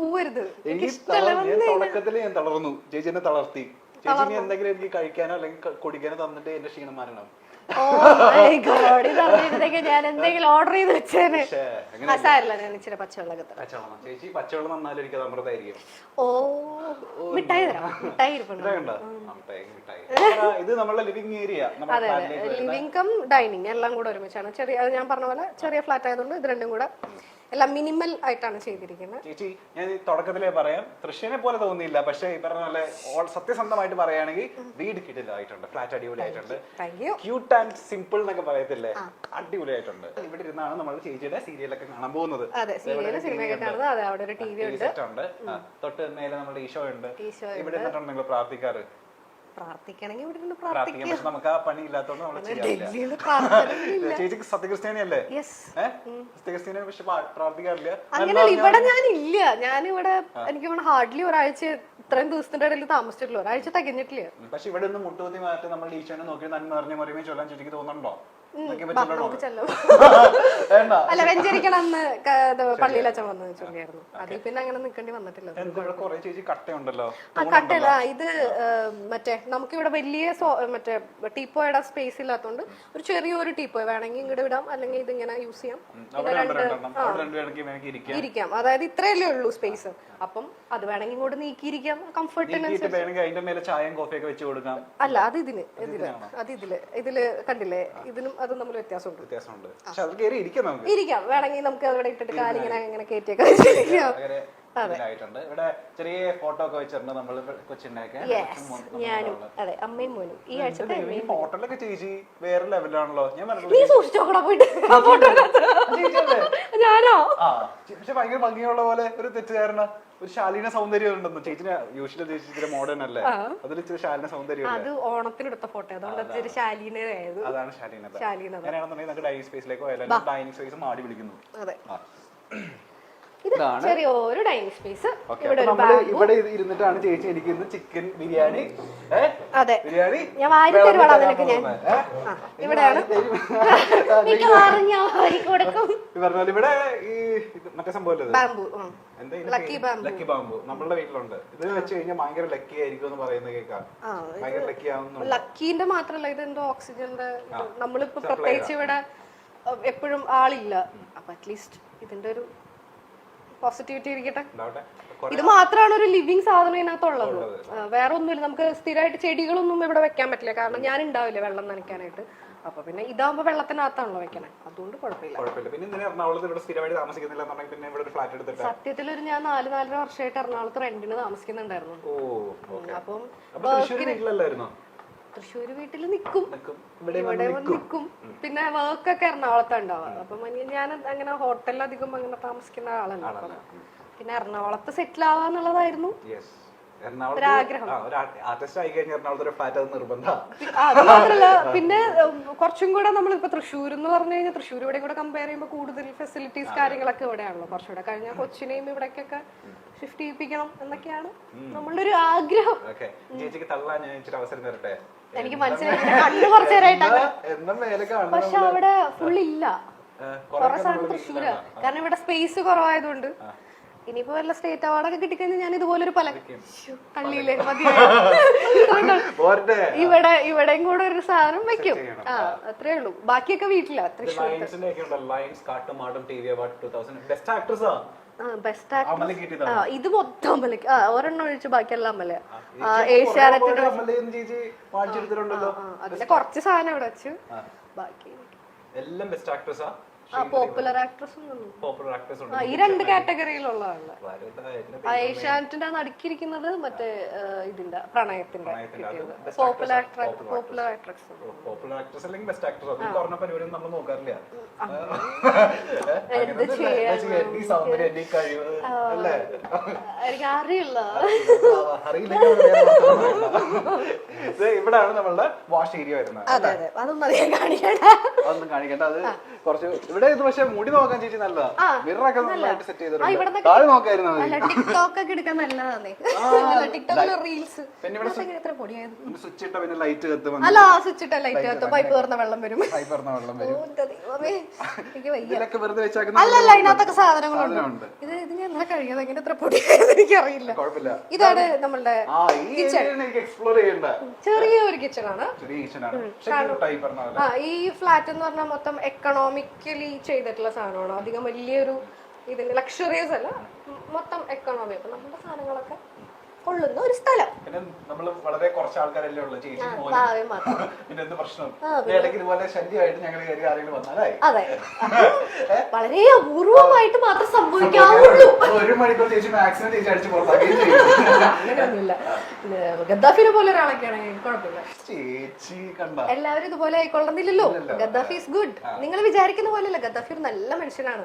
പോവരുത്. തുടക്കത്തിൽ ഞാൻ തളർന്നു. ചേച്ചി എന്നെ തളർത്തി ചേച്ചി എന്തെങ്കിലും എനിക്ക് കഴിക്കാനോ അല്ലെങ്കിൽ കുടിക്കാനോ തന്നിട്ട് എന്റെ ക്ഷീണം മാറണം ഞാൻ എന്തെങ്കിലും ഓർഡർ ചെയ്ത് വെച്ചേനെ. സാരില്ല ഞാൻ ഇച്ചിരി പച്ചവെള്ളം. ചേച്ചി പച്ചവെള്ളം എനിക്ക് അമൃതായിരിക്കും. ഓ മിഠായി തരാം. മിഠായി ഇതാ ലിവിംഗ് ഏരിയ അതെ ലിവിംഗ് കം ഡൈനിങ് എല്ലാം കൂടെ ഒരുമിച്ചാണ്. ചെറിയ ഞാൻ പറഞ്ഞ പോലെ ചെറിയ ഫ്ലാറ്റ് ആയതുകൊണ്ട് ഇത് രണ്ടും കൂടെ എല്ലാം മിനിമൽ ആയിട്ടാണ് ചെയ്തിരിക്കുന്നത്. ചേച്ചി ഞാൻ ഈ തുടക്കത്തിലേ പറയാം. തൃശ്ശൂരിനെ പോലെ തോന്നിയില്ല. പക്ഷേ ഈ പറഞ്ഞ പോലെ all- സത്യസന്ധമായിട്ട് പറയുകയാണെങ്കിൽ വീട് കിടിലായിട്ടുണ്ട്. ഫ്ലാറ്റ് അടിപൊളിയായിട്ടുണ്ട്. ക്യൂട്ട് ആൻഡ് സിമ്പിൾ എന്നൊക്കെ പറയത്തില്ലേ? അടിപൊളിയായിട്ടുണ്ട്. ഇവിടെ ഇരുന്നാണ് നമ്മൾ ചേച്ചിയുടെ സീരിയലൊക്കെ കാണാൻ പോകുന്നത്. അവിടെ ഒരു ടി വി ഉണ്ട്. തൊട്ട് മേലെ നമ്മുടെ ഈശോ ഉണ്ട്. ഇവിടെ ഇരുന്നിട്ടാണ് നിങ്ങൾ പ്രാർത്ഥിക്കാറ്? പ്രാർത്ഥിക്കണമെങ്കിൽ ഇവിടെ ഇരുന്ന് പ്രാർത്ഥിക്കാം പ്രാർത്ഥിക്കാം പക്ഷെ നമുക്ക് ആ പണി ഇല്ലാത്തതുകൊണ്ട് നമ്മൾ ചെയ്യാറില്ല. ഡൽഹിയിൽ പ്രാർത്ഥന ചേച്ചിക്ക് സത്യക്രിസ്ത്യാനിയല്ലേ? യെസ് ഏഹ് സത്യക്രിസ്ത്യാനി പക്ഷെ പാ- പ്രാർത്ഥിക്കാറില്ല. അങ്ങനെ ഇവിടെ ഞാൻ ഇല്ല ഞാൻ ഇവിടെ എനിക്ക് ഹാർഡ്ലി ഒരാഴ്ച ഇത്രയും ദിവസത്തിന്റെ ഇടയിൽ താമസിച്ചിട്ടില്ല ഒരാഴ്ച തികഞ്ഞിട്ടില്ല. പക്ഷെ ഇവിടെ നിന്ന് മുട്ടുകുത്തി മാറ്റി നമ്മൾ ഈശോനെ നോക്കി നന്മ നിറഞ്ഞ മറിയുമേ ചൊല്ലാൻ ചേച്ചിക്ക് തോന്നുന്നുണ്ടോ? അല്ല വെഞ്ചരിക്കണം അന്ന് ക- ഇത് പള്ളിയിൽ അച്ഛൻ വന്ന് ചൊല്ലിയായിരുന്നു. അതിൽ പിന്നെ അങ്ങനെ നിൽക്കേണ്ടി വന്നിട്ടില്ല. ആ ഇത് മറ്റേ നമുക്കിവിടെ വലിയ മറ്റേ ടീപ്പോയുടെ സ്പേസ് ഇല്ലാത്തതുകൊണ്ട് ഒരു ചെറിയൊരു ടീപ്പോ വേണമെങ്കിൽ ഇങ്ങോട്ട് വിടാം അല്ലെങ്കിൽ ഇതിങ്ങനെ യൂസ് ചെയ്യാം. രണ്ട് ഇരിക്കാം. അതായത് ഇത്രയല്ലേ ഉള്ളൂ സ്പേസ് അപ്പം അത് വേണമെങ്കിൽ ഇങ്ങോട്ട് നീക്കിയിരിക്കാം. കംഫർട്ടിന് അല്ല അത് ഇതിന് ഇതിൽ അത് ഇതിൽ ഇതിൽ കണ്ടില്ലേ? ഇതിനും അതും തമ്മിൽ വ്യത്യാസമുണ്ട്. വ്യത്യാസമുണ്ട്. പക്ഷെ അത് കയറി ഇരിക്കാം നമുക്ക്. ഇരിക്കാം. വേണമെങ്കിൽ നമുക്ക് അവിടെ ഇട്ടിട്ട് കാലിങ്ങനെ അങ്ങനെ കയറ്റിയൊക്കെ വെച്ചിരിക്കാം. ഇവിടെ ചെറിയ ഫോട്ടോ ഒക്കെ വെച്ചിട്ടുണ്ട് നമ്മൾ ഞാനും. അതെ അമ്മയും മോനും. ഈ ആഴ്ചത്തെ ഈ ഫോട്ടോയിലൊക്കെ ചേച്ചി വേറെ ഞാൻ നീ സൂക്ഷിച്ചോക്കടാ പോയിട്ട്. ഞാനോ? പക്ഷെ ഭയങ്കര ഭംഗിയുള്ള പോലെ ഒരു തെറ്റുകാരന. ഒരു ശാലീന സൗന്ദര്യം ഉണ്ടെന്ന്. ചേച്ചിന് യൂഷ്വലി മോഡേൺ അല്ലേ? അതിൽ ഇച്ചിരി ശാലീന സൗന്ദര്യം അത് ഓണത്തിനെടുത്ത ഫോട്ടോ അതുകൊണ്ട് ഇച്ചിരി ശാലീനയായത്. അതാണ് ശാലീനത ശാലീനത അങ്ങനെയാണെന്നുണ്ടെങ്കിൽ നമുക്ക് ഡൈനിങ് സ്പേസിലേക്കോ അല്ലെങ്കിൽ ഡൈനിങ് സ്പേസ് മാടി വിളിക്കുന്നു. അതെ. ആ. ഇത് ചെറിയൊരു ഡൈനിങ് സ്പേസ് ഇവിടെ ഒരു ഇവിടെ ഇരുന്നിട്ടാണ് ചേച്ചി എനിക്ക് ഇന്ന് ചിക്കൻ ബിരിയാണി അതെ. ബിരിയാണി ഞാൻ വാരി തരുവാടാ നിനക്ക് ഞാൻ. ഇവിടെയാണ്. മിക്കവാറും ഞാൻ വാരി കൊടുക്കും. ഈ ഇവിടെ ഈ മറ്റേ സംഭവം? Bamboo lucky? Bamboo lucky bamboo നമ്മളുടെ വീട്ടിലുണ്ട്. ഇത് വെച്ച് കഴിഞ്ഞാൽ ഭയങ്കര ലക്കി ആയിരിക്കും എന്ന് പറയുന്നത് കേൾക്കാം. ഭയങ്കര ലക്കി ആവുന്നു ലക്കീന്റെ മാത്രല്ല ഇത് എന്തോ ഓക്സിജന്റെ നമ്മളിപ്പോ പ്രത്യേകിച്ച് ഇവിടെ എപ്പോഴും ആളില്ല. അപ്പൊ അറ്റ്ലീസ്റ്റ് ഇതിന്റെ ഒരു പോസിറ്റിവിറ്റി ഇരിക്കട്ടെ. ഇത് മാത്രമാണ് ഒരു ലിവിങ് സാധനം ഇതിനകത്തുള്ളത്. വേറെ ഒന്നുമില്ല. നമുക്ക് സ്ഥിരമായിട്ട് ചെടികളൊന്നും ഇവിടെ വെക്കാൻ പറ്റില്ല. കാരണം ഞാൻ ഉണ്ടാവില്ല വെള്ളം നനയ്ക്കാനായിട്ട്. അപ്പൊ പിന്നെ ഇതാകുമ്പോ വെള്ളത്തിനകത്താണല്ലോ വെക്കണേ. അതുകൊണ്ട് കുഴപ്പമില്ല. സത്യത്തിൽ ഒരു ഞാൻ നാല് നാലര വർഷമായിട്ട് എറണാകുളത്ത് റെന്റിന് താമസിക്കുന്നുണ്ടായിരുന്നു. അപ്പൊ തൃശ്ശൂർ വീട്ടിൽ നിൽക്കും ഇവിടെ വന്ന് നിൽക്കും പിന്നെ വർക്കൊക്കെ എറണാകുളത്ത് ഉണ്ടാവുക അപ്പം ഞാൻ അങ്ങനെ ഹോട്ടലിൽ അധികം അങ്ങനെ താമസിക്കുന്ന ആളല്ല. പിന്നെ എറണാകുളത്ത് സെറ്റിൽ ആവാന്നുള്ളതായിരുന്നു. പിന്നെ കുറച്ചും കൂടെ നമ്മളിപ്പോ തൃശ്ശൂർ എന്ന് പറഞ്ഞു കഴിഞ്ഞാൽ തൃശ്ശൂർ ഇവിടെ കൂടെ കമ്പയർ ചെയ്യുമ്പോൾ കൂടുതൽ ഫെസിലിറ്റീസ് കാര്യങ്ങളൊക്കെ ഇവിടെയാണല്ലോ. കുറച്ചുകൂടെ കഴിഞ്ഞാൽ കൊച്ചിനെയും ഇവിടേക്കൊക്കെ ഷിഫ്റ്റ് ചെയ്യിപ്പിക്കണം എന്നൊക്കെയാണ് നമ്മളുടെ ഒരു ആഗ്രഹം. ചേച്ചിക്ക് തള്ളാൻ ഞാൻ ഇച്ചിരി അവസരം തരട്ടെ? എനിക്ക് മനസ്സിലായി. കണ്ണു കുറച്ചു പക്ഷെ അവിടെ ഫുൾ ഇല്ല കുറെ തൃശ്ശൂരാ. കാരണം ഇവിടെ സ്പേസ് കുറവായതുകൊണ്ട്. ഇനിയിപ്പോ വല്ല സ്റ്റേറ്റ് അവാർഡൊക്കെ കിട്ടിക്കഴിഞ്ഞാൽ ഞാൻ ഇതുപോലൊരു പല ശ്ശോ, കള്ളിയില്ലേ? മതിയായി. ഇവിടെ ഇവിടെയും കൂടെ ഒരു സാധനം വെക്കും. ആ അത്രേ ഉള്ളൂ. ബാക്കിയൊക്കെ വീട്ടിലാ തൃശ്ശൂർ ബെസ്റ്റ് ആക്ടർ ഇത് മൊത്തം അമ്പലക്ക് ആ ഒരെണ്ണം ഒഴിച്ച് ബാക്കിയെല്ലാം അമല. ഏഷ്യാനെറ്റിന്റെ അതിന്റെ കുറച്ച് സാധനം ഇവിടെ വെച്ചു. ബാക്കി എല്ലാം ബെസ്റ്റ് ആക്ട്രസ് ആ? പോപ്പുലർ ആക്ട്രസ് പോപ്പുലർ ആക്ട്രസ് ഉണ്ട്. ഈ രണ്ട് ആ ഏഷ്യാനെറ്റിന്റെ നടുക്കിരിക്കുന്നത് മറ്റേ ഇതിന്റെ പ്രണയത്തിന്റെ popular actress popular actress popular actress അല്ലെങ്കിൽ ബെസ്റ്റ് ആക്ട്രസ് അത് കുറഞ്ഞ പരിപാടി നമ്മൾ നോക്കാറില്ല. എനിക്ക് അറിയില്ല. ഇവിടാണ് നമ്മളുടെ വാഷ് ഏരിയ വരുന്നത്. അതെ അതെ. അതൊന്നും അധികം കാണിക്കണ്ട. അതൊന്നും കാണിക്കണ്ട. അത് കുറച്ച് ഇവിടെ ഇത് പക്ഷെ മുടി നോക്കാൻ ചേച്ചി നല്ലതാ. ആ, മിററൊക്കെ നന്നായിട്ട് സെറ്റ് ചെയ്തിട്ടുണ്ട്. താഴെ നോക്കായിരുന്നു പിന്നെ ഇവിടെ സ്വിച്ച് ഇട്ട പിന്നെ ലൈറ്റ് കത്ത് വന്ന്. അല്ല സ്വിച്ച് ഇട്ട ലൈറ്റ് കത്ത് പൈപ്പ് തുറന്ന വെള്ളം വരും. പൈപ്പ് വെള്ളം വരും. ഇതിലൊക്കെ വെറുതെ വെച്ചാക്കുന്ന അല്ലല്ല ഇതിനകത്തൊക്കെ സാധനങ്ങളുണ്ട്. സാധനമുണ്ട്. ഇത് ഇത് ഞാൻ എങ്ങനെ പൊടിയായത്? എനിക്കറിയില്ല. കുഴപ്പമില്ല. ഇതാണ് നമ്മളുടെ എക്സ്പ്ലോർ ചെയ്യണ്ട. ചെറിയ ഒരു കിച്ചൺ ആണ്. ഈ ഫ്ലാറ്റ് എന്ന് പറഞ്ഞാൽ മൊത്തം എക്കണോമിക്കലി ചെയ്തിട്ടുള്ള സാധനമാണ്. അധികം വലിയൊരു ഇതിന്റെ ലക്ഷറിയസ് അല്ല മൊത്തം എക്കണോമി അപ്പൊ നമ്മുടെ സാധനങ്ങളൊക്കെ കൊള്ളുന്ന ഒരു സ്ഥലം. പിന്നെ നമ്മൾ വളരെ കുറച്ച് ആൾക്കാരല്ലേ ഉള്ളു ചേച്ചി മോനും പിന്നെ എന്ത് പ്രശ്നം? ആ, ഇടയ്ക്ക് ഇതുപോലെ ശല്യമായിട്ട് ഞങ്ങൾ കയറി ആരെങ്കിലും വന്നാലായി? അതെ. വളരെ അപൂർവമായിട്ട് മാത്രം സംഭവിക്കാവുള്ളൂ. ഒരു മണിക്കൂർ ചേച്ചി മാക്സിമം ചേച്ചി അടിച്ച് പുറത്താക്കുകയും ചെയ്യും. ഗദ്ദാഫിനെ പോലെ ഒരാളൊക്കെയാണ് കുഴപ്പമില്ല. ചേച്ചി കണ്ട. എല്ലാവരും ഇതുപോലെ ആയിക്കൊള്ളുന്നില്ലല്ലോ ഗദ്ദാഫി ഇസ് ഗുഡ് നിങ്ങൾ വിചാരിക്കുന്ന പോലെയല്ല ഗദ്ദാഫി ഒരു നല്ല മനുഷ്യനാണ്.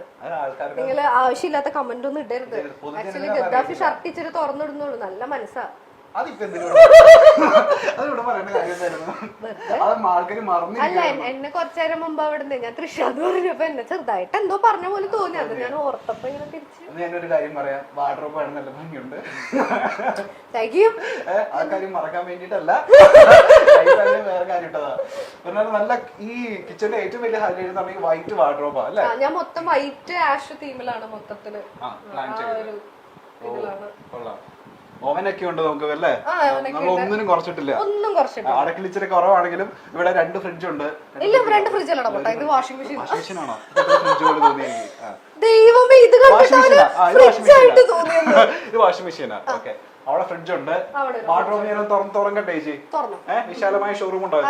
നിങ്ങൾ ആവശ്യമില്ലാത്ത കമന്റ് ഒന്നും ഇടരുത്. ആക്ച്വലി ഗദ്ദാഫി ഷർട്ട് ഇച്ചിരി തുറന്നിടുന്നുള്ളൂ. നല്ല മനസ്സാ. ആൾക്കാർ മറന്നു അല്ല എന്നെ കൊറച്ചേരം മുമ്പ് അവിടെ ഞാൻ തൃശ്ശാന്ന് പറഞ്ഞപ്പോ എന്നെ ചെറുതായിട്ട് എന്തോ പറഞ്ഞ പോലെ തോന്നി. അത് ഞാൻ ഓർത്തപ്പോ ഇങ്ങനെ തിരിച്ചു. ഞാനൊരു കാര്യം പറയാം. വാർഡ്രോപ്പ് ആണ് നല്ല ഭംഗിയുണ്ട്. ആ കാര്യം മറക്കാൻ വേണ്ടിട്ടല്ല വേറെ കാര്യം പറഞ്ഞാൽ നല്ല ഈ കിച്ചണിന്റെ ഏറ്റവും വലിയ ഹൈലൈറ്റ് എന്ന് പറഞ്ഞാൽ വൈറ്റ് വാർഡ്രോപ്പാ അല്ലേ? ഞാൻ മൊത്തം വൈറ്റ് ആഷ് തീമിലാണ് മൊത്തത്തിൽ. ആ ഒരു ഇതിലാണ്. കൊള്ളാം. ഓവനൊക്കെ ഉണ്ട് നമുക്ക് അല്ലേ നമ്മൾ ഒന്നിനും കുറച്ചിട്ടില്ല. ഒന്നും കുറച്ചിട്ടില്ല. അടക്കിൽ ഇച്ചിരി കുറവാണെങ്കിലും ഇവിടെ രണ്ട് ഫ്രിഡ്ജ് ഉണ്ട്. ഇല്ല രണ്ട് ഫ്രിഡ്ജ് അല്ലടാ പോട്ടെ. ഇത് വാഷിംഗ് മെഷീൻ വാഷിംഗ് മെഷീൻ ആണോ? ഫ്രിഡ്ജ് പോലെ തോന്നി. ദൈവമേ ഇത് കണ്ടിട്ട് ഫ്രിഡ്ജ് ആയിട്ട് തോന്നിയത് ഇത് വാഷിംഗ് മെഷീനാ ഓക്കെ അവിടെ ഫ്രിഡ്ജ് ഉണ്ട്. വാട്ടർ ഞാൻ തുറന്ന് തുറങ്കട്ടെ ചേച്ചി? ഏഹ് വിശാലമായ ഷോറൂം ഉണ്ടാവും.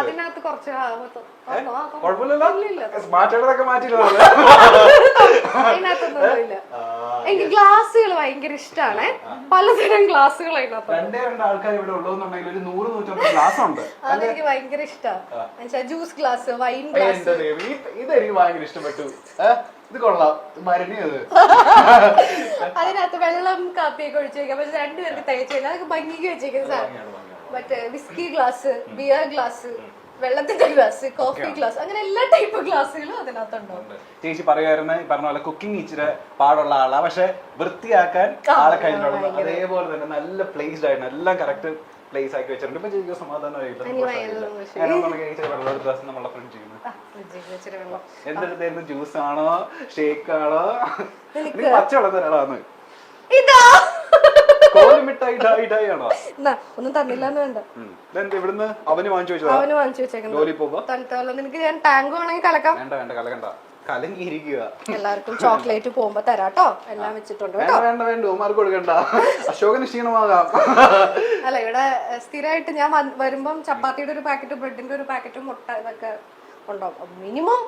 കുഴപ്പമില്ലല്ലോ? ഇല്ല, ഇല്ല. സ്മാർട്ട് മാറ്റിയില്ലല്ലോ അതിനകത്തൊന്നും ഇല്ല. എനിക്ക് ഗ്ലാസ്സുകൾ ഭയങ്കര ഇഷ്ടമാണ് പലതരം ഗ്ലാസ്സുകൾ രണ്ടേ രണ്ട് ആൾക്കാർ ഇവിടെ ഉള്ളതെന്നുണ്ടെങ്കിൽ ഒരു നൂറ് നൂറ്റമ്പത് ഗ്ലാസ് ഉണ്ട്. അതെനിക്ക് ഭയങ്കര ഇഷ്ടമാണ് ജ്യൂസ് ഗ്ലാസ് വൈൻ ഗ്ലാസ് ഇതെനിക്ക് ഭയങ്കര ഇഷ്ടപ്പെട്ടു. ഏഹ് ഇത് കൊള്ളാം. മരണി അത് അതിനകത്ത് വെള്ളം കാപ്പിയൊക്കെ ഒഴിച്ചു വെക്കാം പക്ഷെ രണ്ടുപേർക്ക് തയ്ച്ചു കഴിഞ്ഞാൽ അതൊക്കെ ഭംഗിക്ക് വെച്ചേക്കുന്ന സാർ മറ്റേ വിസ്കി ഗ്ലാസ് ബിയർ ഗ്ലാസ് വെള്ളത്തിന്റെ ഗ്ലാസ് കോഫി ഗ്ലാസ് അങ്ങനെ എല്ലാ ടൈപ്പ് ഗ്ലാസ്സുകളും അതിനകത്തുണ്ടാവും ചേച്ചി പറയുമായിരുന്നു ഈ പറഞ്ഞ പോലെ കുക്കിംഗ് ഇച്ചിരി പാടുള്ള ആളാ. പക്ഷെ വൃത്തിയാക്കാൻ ആളെ കഴിഞ്ഞിട്ടുള്ളൂ അതേപോലെ തന്നെ നല്ല പ്ലേസ്ഡ് ആയിട്ട് എല്ലാം കറക്റ്റ് പ്ലേസ് ആക്കി വെച്ചിട്ടുണ്ട്. ഇപ്പൊ സമാധാനമായില്ല വെള്ളം ദിവസം നമ്മളെ വെച്ചിട്ട് വെള്ളം. എന്തെടുത്തായിരുന്നു ജ്യൂസ് ആണോ? ഷേക്ക് ആണോ? പച്ചവെള്ളം പച്ച വെള്ളം തരാളാന്ന് ഇതാ? ഒന്നും തന്നില്ല. ഇവിടുന്ന്? അവന് വാങ്ങിച്ചു വെച്ചതാ? അവന് വാങ്ങിച്ചു വെച്ചേക്കുന്നത്. നിനക്ക് ഞാൻ ടാങ്ക് വേണമെങ്കിൽ കലക്കാം. വേണ്ട വേണ്ട കലകണ്ട കലങ്ങിയിരിക്കുക എല്ലാവർക്കും ചോക്ലേറ്റ് പോകുമ്പോ തരാട്ടോ. എല്ലാം വെച്ചിട്ടുണ്ട് കേട്ടോ. വേണ്ട വേണ്ട ഉമാർക്ക് കൊടുക്കണ്ട. അശോകന് ക്ഷീണമാകാം. അല്ല ഇവിടെ സ്ഥിരമായിട്ട് ഞാൻ വരുമ്പം ചപ്പാത്തിയുടെ ഒരു പാക്കറ്റ് ബ്രെഡിന്റെ ഒരു പാക്കറ്റ് മുട്ട ഇതൊക്കെ ഉണ്ടാവും മിനിമം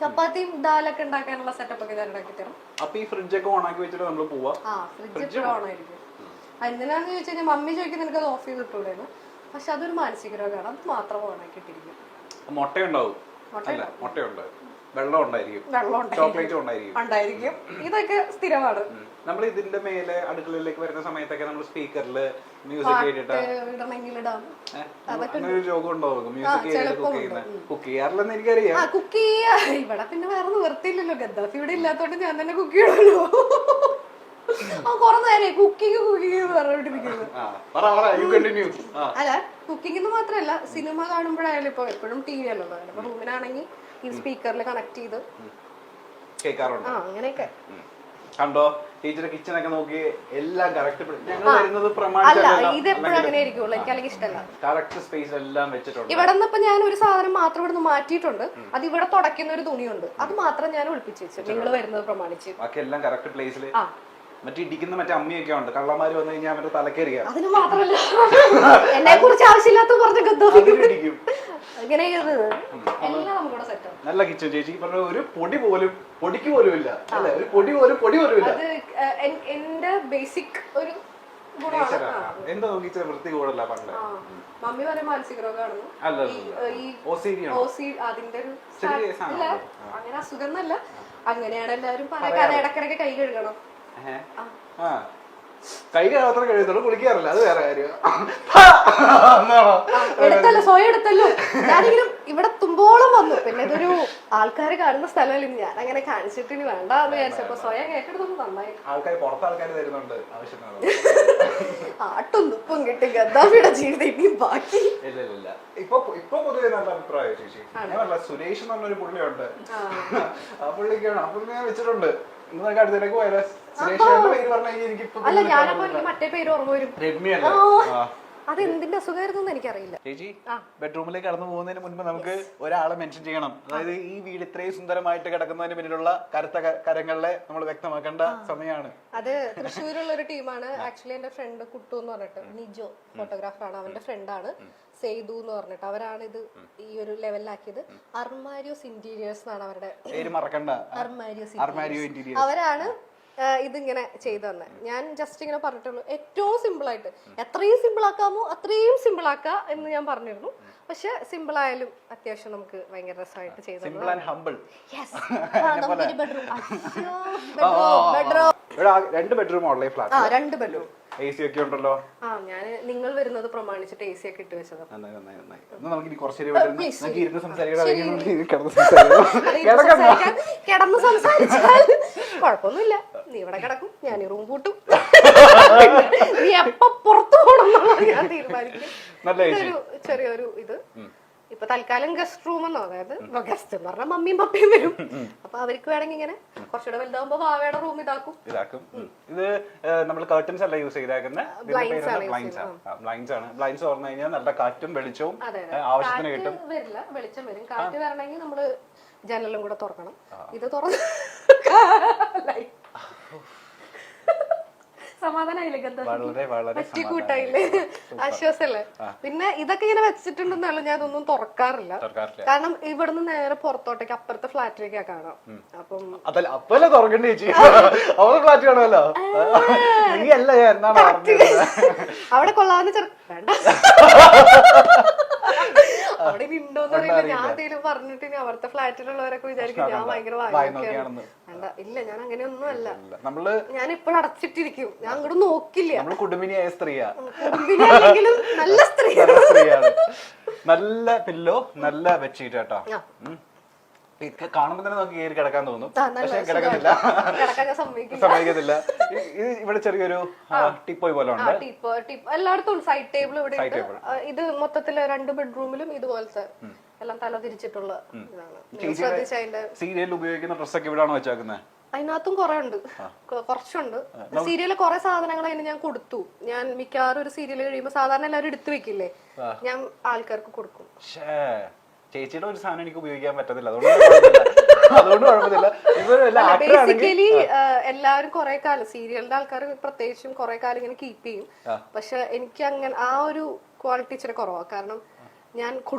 ചപ്പാത്തിയും ദാലൊക്കെ ഉണ്ടാക്കാനുള്ള സെറ്റപ്പ് ഒക്കെ ഞാൻ ഉണ്ടാക്കി തരും. അപ്പൊ ഈ ഫ്രിഡ്ജൊക്കെ ഓണാക്കി വെച്ചിട്ട് നമ്മൾ പോവാ? ആ ഫ്രിഡ്ജ് ഓണായിരിക്കും എന്തിനാന്ന് ചോദിച്ചു കഴിഞ്ഞാൽ മമ്മി ചോദിക്കും നിനക്ക് അത് ഓഫ് ചെയ്ത് ഇട്ടൂടെന്ന് പക്ഷെ അതൊരു മാനസിക രോഗമാണ്. അത് മാത്രം ഓണാക്കിട്ടിരിക്കും മുട്ടയുണ്ടാവും. മുട്ടയുണ്ട്. വെള്ളം ഉണ്ടായിരിക്കും. വെള്ളം ചോക്ലേറ്റും ഉണ്ടായിരിക്കും. ഉണ്ടായിരിക്കും. ഇതൊക്കെ സ്ഥിരമാണ്. നമ്മൾ ഇതിന്റെ മേലെ അടുക്കളയിലേക്ക് വരുന്ന സമയത്തൊക്കെ നമ്മൾ സ്പീക്കറിൽ മ്യൂസിക് ഇടണമെങ്കിൽ രോഗം ഉണ്ടാവും മ്യൂസിക് കുക്ക് ചെയ്യുന്ന കുക്ക് ചെയ്യാറില്ലെന്ന് എനിക്കറിയാം. കുക്ക് ചെയ്യാ ഇവിടെ പിന്നെ വേറെ നിവർത്തിയില്ലല്ലോ ഗദ്ദാഫി ഇവിടെ ഇല്ലാത്തോണ്ട് ഞാൻ തന്നെ കുക്ക് ചെയ്യണല്ലോ അല്ല കുക്കിംഗ് എന്ന് മാത്രമല്ല സിനിമ കാണുമ്പോഴായാലും ഇപ്പൊ എപ്പോഴും ടി വി അല്ലല്ലോ റൂമിനാണെങ്കിൽ റൂമിലാണെങ്കിൽ ഈ സ്പീക്കറിൽ കണക്ട് ചെയ്ത്. കേൾക്കാറുണ്ട്? ആ അങ്ങനെയൊക്കെ. കണ്ടോ? ടീച്ചർ കിച്ചണൊക്കെ നോക്കി എല്ലാം കറക്റ്റ് ഞങ്ങൾ വരുന്നത് അല്ല ഇത് എപ്പോഴും അങ്ങനെ ആയിരിക്കുള്ളൂ. എനിക്ക് അല്ലെങ്കിൽ ഇഷ്ടമല്ല. കറക്റ്റ് സ്പേസ് എല്ലാം വെച്ചിട്ടുണ്ട്. ഇവിടെ ഇപ്പോ ഞാൻ ഒരു സാധനം മാത്രം ഇവിടുന്ന് മാറ്റിയിട്ടുണ്ട്. അത് ഇവിടെ തുടക്കുന്ന ഒരു തുണിയുണ്ട്. അത് മാത്രം ഞാൻ ഒളിപ്പിച്ച് വെച്ചു. നിങ്ങൾ വരുന്നത് പ്രമാണിച്ച്. ബാക്കി എല്ലാം കറക്റ്റ് പ്ലേസിൽ ആ. മറ്റേ ഇടിക്കുന്ന മറ്റേ അമ്മയൊക്കെ ഉണ്ട്. കള്ളന്മാര് വന്നു കഴിഞ്ഞാൽ മറ്റേ തലക്കേറിയ. അതിന് മാത്രമല്ല. എന്നെ കുറിച്ച് ആവശ്യമില്ലാത്ത കുറച്ച് നല്ല കിച്ചൺ. ചേച്ചി പറഞ്ഞ ഒരു പൊടി പോലും പൊടിക്ക് പോലും ഇല്ല അല്ലെ? ഒരു പൊടി പോലും പൊടി പോലും ഇല്ല എന്റെ ബേസിക് ഒരു എന്താ നോക്കി വൃത്തി കൂടല്ല പണ്ട്. മമ്മി മാനസിക രോഗമാണെന്ന് അതിന്റെ ഒരു അങ്ങനെ അസുഖം എന്നല്ല അങ്ങനെയാണ് എല്ലാരും പറയാൻ ഇടക്കിടക്ക് കൈ കഴുകണം. കൈ മാത്രം കഴിയുന്നുള്ളൂ കുളിക്കാറില്ല അത് വേറെ കാര്യം. എടുത്തല്ലോ സ്വയം എടുത്തല്ലോ. ഞാനിങ്ങനെ ഇവിടെ തുമ്പോളം വന്നു. പിന്നെ ഇതൊരു ആൾക്കാർ കാണുന്ന സ്ഥലമല്ല ഞാൻ അങ്ങനെ കാണിച്ചിട്ട് ഇനി വേണ്ട എന്ന് വിചാരിച്ചപ്പോ സ്വയം ഏറ്റെടുത്തൊന്നും നന്നായി. ആൾക്കാർ പുറത്ത് ആൾക്കാർ തരുന്നുണ്ട് ആട്ടും തുപ്പും കിട്ടി. ഗദ്ദാഫിയുടെ ജീവിതം ഇനി ബാക്കി. ഇല്ല ഇല്ല ഇല്ല. ഇപ്പൊ ഇപ്പൊ പൊതുവെ നല്ല അഭിപ്രായം ചേച്ചി. ഞാൻ പറഞ്ഞ സുരേഷ് എന്ന് പറഞ്ഞൊരു പുള്ളിയുണ്ട്. ആ പുള്ളിക്കാണ് ആ പുള്ളി ഞാൻ വെച്ചിട്ടുണ്ട്. നിങ്ങൾക്ക് അടുത്തേക്ക് പോയാലോ? അല്ല ഞാനപ്പോ എനിക്ക് മറ്റേ പേര് ഓർമ്മ വരും. അത് എന്തിന്റെ അസുഖമായിരുന്നു എനിക്കറിയില്ല. ചേച്ചി ബെഡ്റൂമിലേക്ക് കടന്നു പോകുന്നതിന് മുൻപ് നമുക്ക് ഒരാളെ മെൻഷൻ ചെയ്യണം. അതായത് ഈ വീട് ഇത്രയും സുന്ദരമായിട്ട് കിടക്കുന്നതിന് പിന്നിലുള്ള കരുത്ത കരങ്ങളിലെ കരങ്ങളെ നമ്മൾ വ്യക്തമാക്കേണ്ട സമയമാണ്. അത് തൃശ്ശൂരുള്ള ഒരു ടീമാണ് ആക്ച്വലി എന്റെ ഫ്രണ്ട് കുട്ടു എന്ന് പറഞ്ഞിട്ട് നിജോ ഫോട്ടോഗ്രാഫറാണ് അവന്റെ ഫ്രണ്ടാണ് സെയ്തു എന്ന് പറഞ്ഞിട്ട് അവരാണ് ഇത് ഈ ഒരു ലെവലിലാക്കിയത്. അർമാരിയോസ് ഇന്റീരിയേഴ്സ് എന്നാണ് അവരുടെ പേര് മറക്കണ്ട. അർമാരിയോസ് ഇന്റീരിയർ അവരാണ് ഇതിങ്ങനെ ചെയ്തു തന്നെ. ഞാൻ ജസ്റ്റ് ഇങ്ങനെ പറഞ്ഞിട്ടുള്ളൂ. ഏറ്റവും സിമ്പിൾ ആയിട്ട്. എത്രയും സിമ്പിൾ ആക്കാമോ അത്രയും സിമ്പിൾ ആക്കുക എന്ന് ഞാൻ പറഞ്ഞിരുന്നു. പക്ഷെ സിമ്പിൾ ആയാലും അത്യാവശ്യം നമുക്ക് ഭയങ്കര രസമായിട്ട് ചെയ്തു രണ്ട് ബെഡ്റൂം ഉള്ള ഫ്ലാറ്റ് ആ രണ്ട് ബെഡ്റൂം എ സി ഒക്കെ ഉണ്ടല്ലോ. ആ ഞാൻ നിങ്ങൾ വരുന്നത് പ്രമാണിച്ചിട്ട് എ സി ഒക്കെ ഇട്ട് വെച്ചത്. നന്നായി നന്നായി നന്നായി. എന്നാ നമുക്ക് ഇനി കുറച്ച് നേരം ഇവിടെ ഇരുന്ന് നമുക്ക് ഇരുന്ന് കിടന്ന് സംസാരിക്കണം കിടക്കാം കിടന്ന് സംസാരിച്ചാൽ കുഴപ്പമൊന്നുമില്ല. നീ ഇവിടെ കിടക്കും ഞാൻ ഈ റൂം പൂട്ടും. നീ എപ്പോ പുറത്തു പോകണം എന്നുള്ളത് ഞാൻ തീരുമാനിക്കും ചെറിയൊരു ഇത്. ഇപ്പൊ തൽക്കാലം ഗസ്റ്റ് റൂം എന്നോ അതായത് ഗസ്റ്റ് എന്ന് പറഞ്ഞാൽ മമ്മിയും പപ്പയും വരും. അപ്പൊ അവർക്ക് വേണമെങ്കിൽ ഇങ്ങനെ കുറച്ചുകൂടെ വലുതാവുമ്പോ വാവയുടെ റൂം ഇതാക്കും. ഇതാക്കും. ഇത് നമ്മൾ കർട്ടൻസ് അല്ല യൂസ് ചെയ്തേക്കുന്നത് ആണ് ബ്ലൈൻസ് ആണ്. ബ്ലൈൻസ് ആണ്. ബ്ലൈൻസ് തുറന്നു കഴിഞ്ഞാൽ നല്ല കാറ്റും വെളിച്ചവും ആവശ്യത്തിന് കിട്ടും. വരില്ല വെളിച്ചം വരും. കാറ്റ് വരണമെങ്കിൽ നമ്മൾ ജനലും കൂടെ തുറക്കണം. ഇത് തുറന്ന് Light. സമാധാനായില്ലേ? വളരെ വളരെ പറ്റി കൂട്ടായില്ലേ ആശ്വാസല്ലേ പിന്നെ ഇതൊക്കെ ഇങ്ങനെ വെച്ചിട്ടുണ്ടെന്നല്ല ഞാൻ ഇതൊന്നും തുറക്കാറില്ല. കാരണം ഇവിടുന്ന് നേരെ പുറത്തോട്ടേക്ക് അപ്പുറത്തെ ഫ്ലാറ്റിലേക്കാ കാണാം. അപ്പം അതല്ല അപ്പല്ലേ തുറക്കണ്ടേ ചേച്ചി? അവൾ ഫ്ലാറ്റ് കാണുമല്ലോ? നീ അല്ല അവിടെ കൊള്ളാവുന്ന ചെറു വേണ്ട. അവിടെ ഇനി ഉണ്ടോന്ന് അറിയില്ല ഞാൻ എന്തെങ്കിലും പറഞ്ഞിട്ട് ഇനി അവിടുത്തെ ഫ്ലാറ്റിലുള്ളവരൊക്കെ വിചാരിക്കും ഞാൻ ഭയങ്കര വായി വായൊക്കെയാണ് വേണ്ട ഇല്ല ഞാൻ അങ്ങനെയൊന്നും അല്ല. അല്ല. നമ്മൾ ഞാൻ ഇപ്പോഴും അടച്ചിട്ടിരിക്കും. ഞാൻ അങ്ങോട്ട് നോക്കില്ല. നമ്മൾ കുടുംബിനിയായ സ്ത്രീയാ. കുടുംബിനിയാണെങ്കിലും നല്ല സ്ത്രീയാണ്. നല്ല പില്ലോ നല്ല ബെഡ്ഷീറ്റ് കേട്ടോ. ആ. ഉം. ഇത് കാണുമ്പോ തന്നെ നമുക്ക് കയറി കിടക്കാൻ തോന്നും. പക്ഷെ കിടക്കുന്നില്ല. സമ്മതിക്കത്തില്ല. ഇത് ഇവിടെ ചെറിയൊരു ടിപ്പോയ് പോലെ ഉണ്ട്. എല്ലായിടത്തും സൈഡ് ടേബിൾ ഇവിടെ ഇത് മൊത്തത്തിൽ രണ്ട് ബെഡ്റൂമിലും ഇതുപോലത്തെ എല്ലാം തല തിരിച്ചിട്ടുള്ള സീരിയലിൽ ഉപയോഗിക്കുന്ന ഡ്രസ്സൊക്കെ ഇവിടാണോ വെച്ചേക്കുന്നത് അതിനകത്തും കുറെ ഉണ്ട്. കുറച്ചുണ്ട്. സീരിയലിൽ കുറെ സാധനങ്ങൾ അതിന് ഞാൻ കൊടുത്തു. ഞാൻ മിക്കവാറും ഒരു സീരിയൽ കഴിയുമ്പോൾ സാധാരണ എല്ലാവരും എടുത്തു വെക്കില്ലേ? ഞാൻ ആൾക്കാർക്ക് കൊടുക്കും. ചേച്ചിയുടെ ഒരു സാധനം എനിക്ക് ഉപയോഗിക്കാൻ പറ്റത്തില്ല. അതുകൊണ്ട്. അതുകൊണ്ട് കുഴപ്പമില്ല. ബേസിക്കലി എല്ലാവരും കുറെ കാലം സീരിയലിന്റെ ആൾക്കാർ പ്രത്യേകിച്ചും കുറെ കാലം ഇങ്ങനെ കീപ്പ് ചെയ്യും. പക്ഷെ എനിക്ക് അങ്ങനെ ആ ഒരു ക്വാളിറ്റി ഇച്ചിരി കുറവാണ് കാരണം ഞാൻ